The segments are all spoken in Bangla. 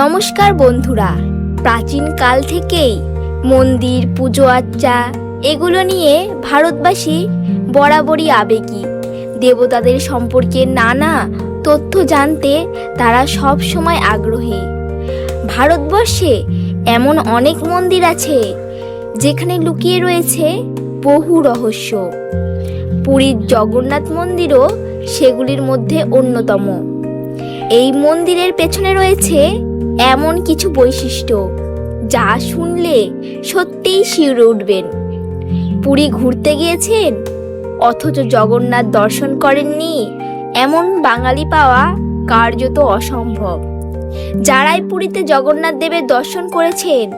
নমস্কার বন্ধুরা। প্রাচীন কাল থেকেই মন্দির, পুজো আচ্চা এগুলো নিয়ে ভারতবাসী বরাবরই আবেগী। দেবতাদের সম্পর্কে নানা তথ্য জানতে তারা সব সময় আগ্রহী। ভারতবর্ষে এমন অনেক মন্দির আছে, যেখানে লুকিয়ে রয়েছে বহু রহস্য। পুরীর জগন্নাথ মন্দিরও সেগুলির মধ্যে অন্যতম। এই মন্দিরের পেছনে রয়েছে এমন কিছু বৈশিষ্ট্য যা শুনলে সত্যিই শিউরে উঠবেন। পুরী ঘুরতে গিয়েছেন? অথচ জগন্নাথ দর্শন করেননি? এমন বাঙালি পাওয়া কার্যত অসম্ভব। যারাই পুরীতে জগন্নাথ দেবের দর্শন করেছেন,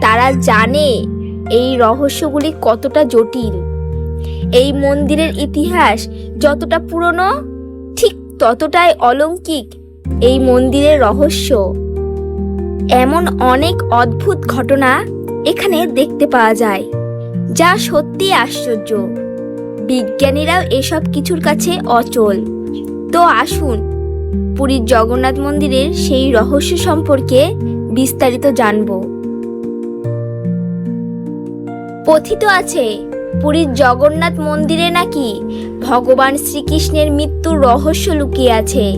তারা জানে এই রহস্যগুলি কতটা জটিল। এই মন্দিরের ইতিহাস যতটা পুরনো, ঠিক ততটাই অলৌকিক এই মন্দিরের রহস্য। এমন অনেক অদ্ভুত ঘটনা এখানে দেখতে পাওয়া যায়, যা সত্যি আশ্চর্য। বিজ্ঞানীরাও এসব কিছুর কাছে অচল। তো আসুন পুরীর জগন্নাথ মন্দিরের সেই রহস্য সম্পর্কে বিস্তারিত জানব। কথিত আছে পুরীর জগন্নাথ মন্দিরে নাকি ভগবান শ্রীকৃষ্ণের মৃত্যুর রহস্য লুকিয়ে আছে।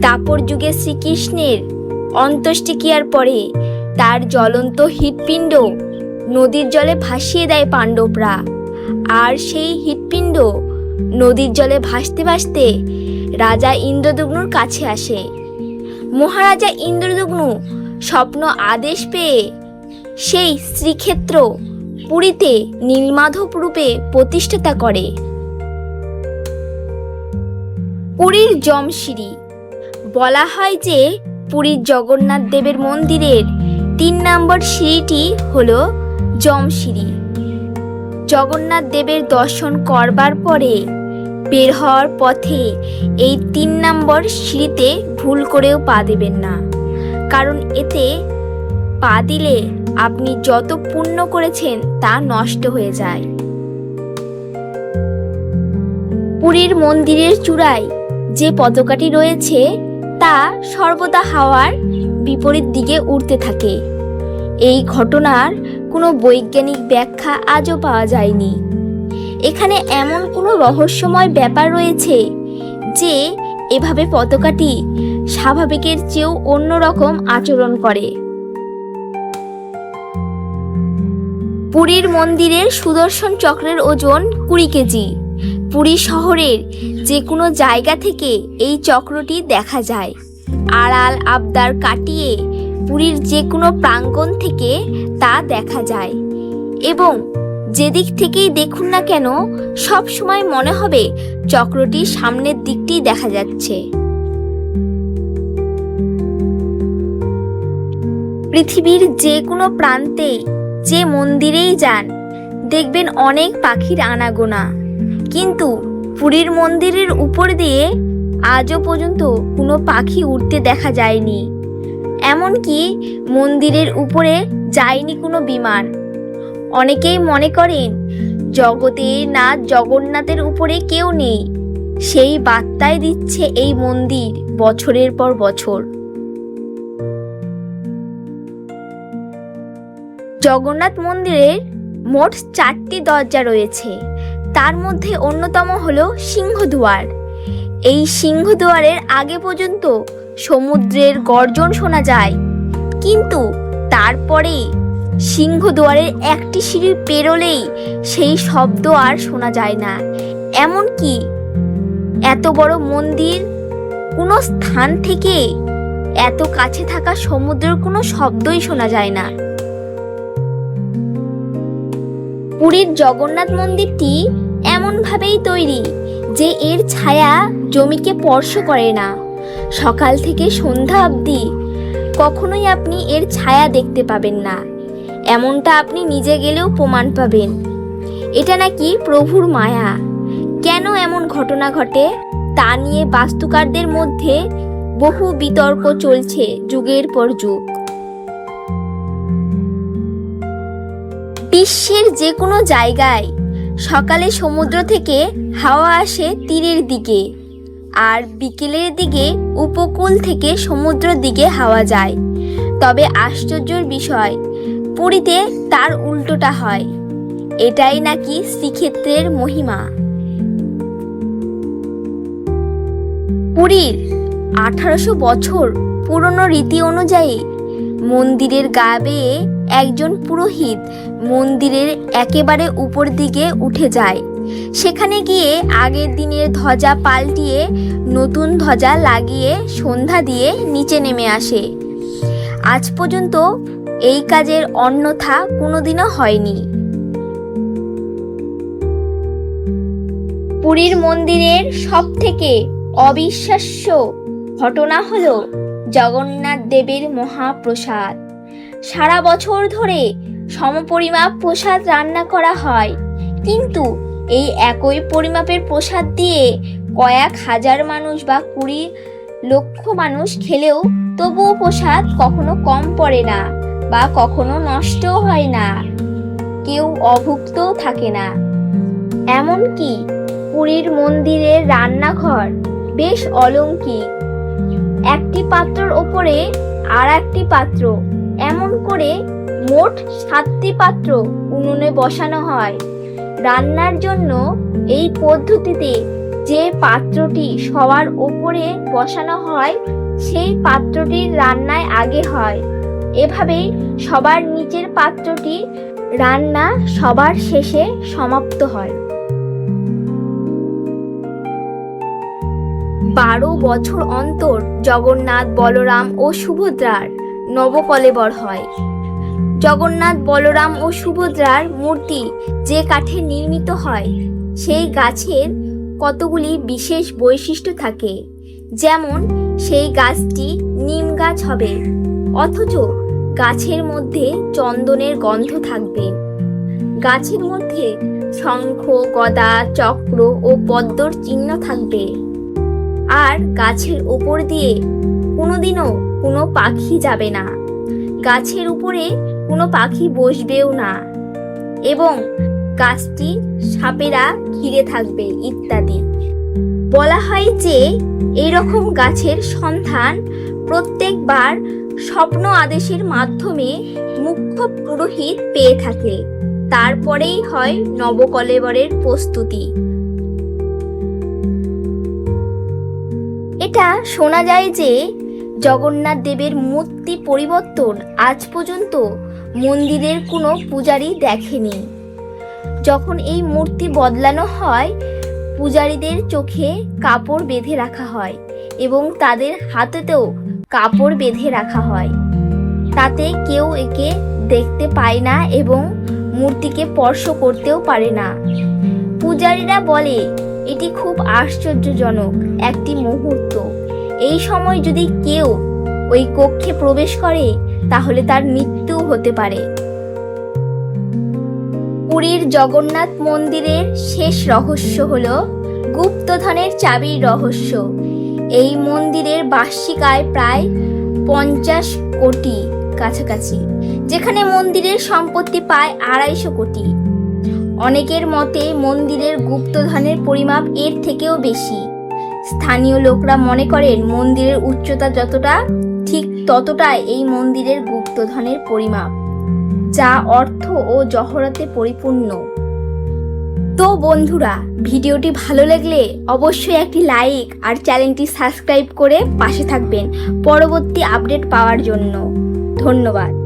দাপর যুগে শ্রীকৃষ্ণের অন্ত্যেষ্টিক্রিয়ার পরে তার জ্বলন্ত হৃৎপিণ্ড নদীর জলে ভাসিয়ে দেয় পাণ্ডবরা। আর সেই হৃৎপিণ্ড নদীর জলে ভাসতে ভাসতে রাজা ইন্দ্রদুগ্নুর কাছে আসে। মহারাজা ইন্দ্রদুগ্নু স্বপ্ন আদেশ পেয়ে সেই শ্রীক্ষেত্র পুরীতে নীলমাধব রূপে প্রতিষ্ঠাতা করে। পুরীর জমশিরি বলা হয় যে পুরীর জগন্নাথ দেবের মন্দিরের তিন নম্বর সিঁড়িটি হল জমশিরি জগন্নাথ দেবের দর্শন করবার পরে বের হওয়ার পথে এই তিন নম্বর সিঁড়িতে ভুল করেও পা দেবেন না। কারণ এতে পা দিলে আপনি যত পুণ্য করেছেন তা নষ্ট হয়ে যায়। পুরীর মন্দিরের চূড়ায় যে পতাকাটি রয়েছে তা সর্বদা হাওয়ার বিপরীত দিকে উড়তে থাকে। এই ঘটনার কোনো বৈজ্ঞানিক ব্যাখ্যা আজও পাওয়া যায়নি। এখানে এমন কোনো রহস্যময় ব্যাপার রয়েছে যে এভাবে পতাকাটি স্বাভাবিকের চেয়েও অন্যরকম আচরণ করে। পুরীর মন্দিরের সুদর্শন চক্রের ওজন কুড়ি কেজি। পুরী শহরের যে কোনো জায়গা থেকে এই চক্রটি দেখা যায়। আড়াল আবদার কাটিয়ে পুরীর যে কোনো প্রাঙ্গণ থেকে তা দেখা যায়। এবং যেদিক থেকেই দেখুন না কেন, সব সময় মনে হবে চক্রটি সামনের দিকটি দেখা যাচ্ছে। পৃথিবীর যে কোনো প্রান্তে যে মন্দিরেই যান, দেখবেন অনেক পাখির আনাগোনা। কিন্তু পুরীর মন্দিরের উপর দিয়ে আজও পর্যন্ত কোনো পাখি উঠতে দেখা যায়নি। এমনকি মন্দিরের উপরে যায়নি কোনো বিমান। অনেকেই মনে করেন, জগতে না জগন্নাথের উপরে কেউ নেই। সেই বার্তায় দিচ্ছে এই মন্দির বছরের পর বছর। জগন্নাথ মন্দিরের মোট চারটি দরজা রয়েছে। তার মধ্যে অন্যতম হল সিংহদুয়ার। এই সিংহদুয়ারের আগে পর্যন্ত সমুদ্রের গর্জন শোনা যায়, কিন্তু তারপরে সিংহদুয়ারের একটি সিঁড়ি পেরোলেই সেই শব্দ আর শোনা যায় না। এমনকি এত বড় মন্দির কোনো স্থান থেকে এত কাছে থাকা সমুদ্রের কোনো শব্দই শোনা যায় না। পুরীর জগন্নাথ মন্দিরটি এমনভাবেই তৈরি যে এর ছায়া জমিকে স্পর্শ করে না। সকাল থেকে সন্ধ্যা অবধি কখনোই আপনি এর ছায়া দেখতে পাবেন না। এমনটা আপনি নিজে গেলেও প্রমাণ পাবেন। এটা নাকি প্রভুর মায়া। কেন এমন ঘটনা ঘটে তা নিয়ে বাস্তুকারদের মধ্যে বহু বিতর্ক চলছে যুগের পর যুগ। বিশ্বের যে কোনো জায়গায় সকালে সমুদ্র থেকে হাওয়া আসে তীরের দিকে, আর বিকেলের দিকে উপকূল থেকে সমুদ্রের দিকে হাওয়া যায়। তবে আশ্চর্যের বিষয়, পুরীতে তার উল্টোটা হয়। এটাই নাকি শ্রীক্ষেত্রের মহিমা। পুরীর আঠারোশো বছর পুরনো রীতি অনুযায়ী মন্দিরের গা বেয়ে একজন পুরোহিত মন্দিরের একেবারে উপর দিকে উঠে যায়। সেখানে গিয়ে আগের দিনের ধ্বজা পাল্টিয়ে নতুন ধ্বজা লাগিয়ে সন্ধ্যা দিয়ে নিচে নেমে আসে। আজ পর্যন্ত এই কাজের অন্যথা কোনোদিনও হয়নি। পুরীর মন্দিরের সব থেকে অবিশ্বাস্য ঘটনা হল জগন্নাথ দেবের মহাপ্রসাদ। সারা বছর ধরে সমপরিমাপ প্রসাদ রান্না করা হয়। কিন্তু এই একই পরিমাপের প্রসাদ দিয়ে কয়েক হাজার মানুষ বা কুড়ি লক্ষ মানুষ খেলেও তবুও প্রসাদ কখনো কম পড়ে না বা কখনো নষ্টও হয় না। কেউ অভুক্তও থাকে না। এমনকি পুরীর মন্দিরের রান্নাঘর বেশ অলৌকিক। একটি পাত্রর ওপরে আর একটি পাত্র এমন করে মোট সাতটি পাত্র উনুনে বসানো হয়। রান্নার জন্য এই পদ্ধতিতে যে পাত্রটি সবার ওপরে বসানো হয়, সেই পাত্রটির রান্নায় আগে হয়। এভাবেই সবার নিচের পাত্রটি রান্না সবার শেষে সমাপ্ত হয়। বারো বছর অন্তর জগন্নাথ, বলরাম ও সুভদ্রার নবকলেবর হয়। জগন্নাথ, বলরাম ও সুভদ্রার মূর্তি যে কাঠে নির্মিত হয়, সেই গাছের কতগুলি বিশেষ বৈশিষ্ট্য থাকে। যেমন, সেই গাছটি নিম গাছ হবে, অথচ গাছের মধ্যে চন্দনের গন্ধ থাকবে। গাছের মধ্যে শঙ্খ, গদা, চক্র ও পদ্মর চিহ্ন থাকবে। আর গাছের উপর দিয়ে কোনোদিনও কোনো পাখি যাবে না। গাছের উপরে কোনো পাখি বসবেও না। এবং গাছটি সাপেরা ঘিরে থাকবে ইত্যাদি। বলা হয় যে এরকম গাছের সন্ধান প্রত্যেকবার স্বপ্ন আদেশের মাধ্যমে মুখ্য পুরোহিত পেয়ে থাকে। তারপরেই হয় নবকলেবরের প্রস্তুতি। এটা শোনা যায় যে জগন্নাথ দেবের মূর্তি পরিবর্তন আজ পর্যন্ত মন্দিরের কোনো পূজারি দেখেনি। যখন এই মূর্তি বদলানো হয়, পূজারীদের চোখে কাপড় বেঁধে রাখা হয় এবং তাদের হাতেতেও কাপড় বেঁধে রাখা হয়। তাতে কেউ একে দেখতে পায় না এবং মূর্তিকে স্পর্শ করতেও পারে না। পূজারীরা বলে, এটি খুব আশ্চর্যজনক একটি মুহূর্ত। এই সময় যদি কেউ ওই কক্ষে প্রবেশ করে, তাহলে তার মৃত্যু হতে পারে। পুরীর জগন্নাথ মন্দিরের শেষ রহস্য হল গুপ্তধনের চাবির রহস্য। এই মন্দিরের বার্ষিক আয় প্রায় পঞ্চাশ কোটি কাছাকাছি, যেখানে মন্দিরের সম্পত্তি পায় আড়াইশো কোটি। অনেকের মতে মন্দিরের গুপ্তধনের পরিমাপ এর থেকেও বেশি। স্থানীয় লোকরা মনে করেন মন্দিরের উচ্চতা যতটা, ঠিক ততটাই এই মন্দিরের গুপ্তধনের পরিমাপ, যা অর্থ ও জহরতে পরিপূর্ণ। তো বন্ধুরা, ভিডিওটি ভালো লাগলে অবশ্যই একটি লাইক আর চ্যানেলটি সাবস্ক্রাইব করে পাশে থাকবেন। পরবর্তী আপডেট পাওয়ার জন্য। ধন্যবাদ।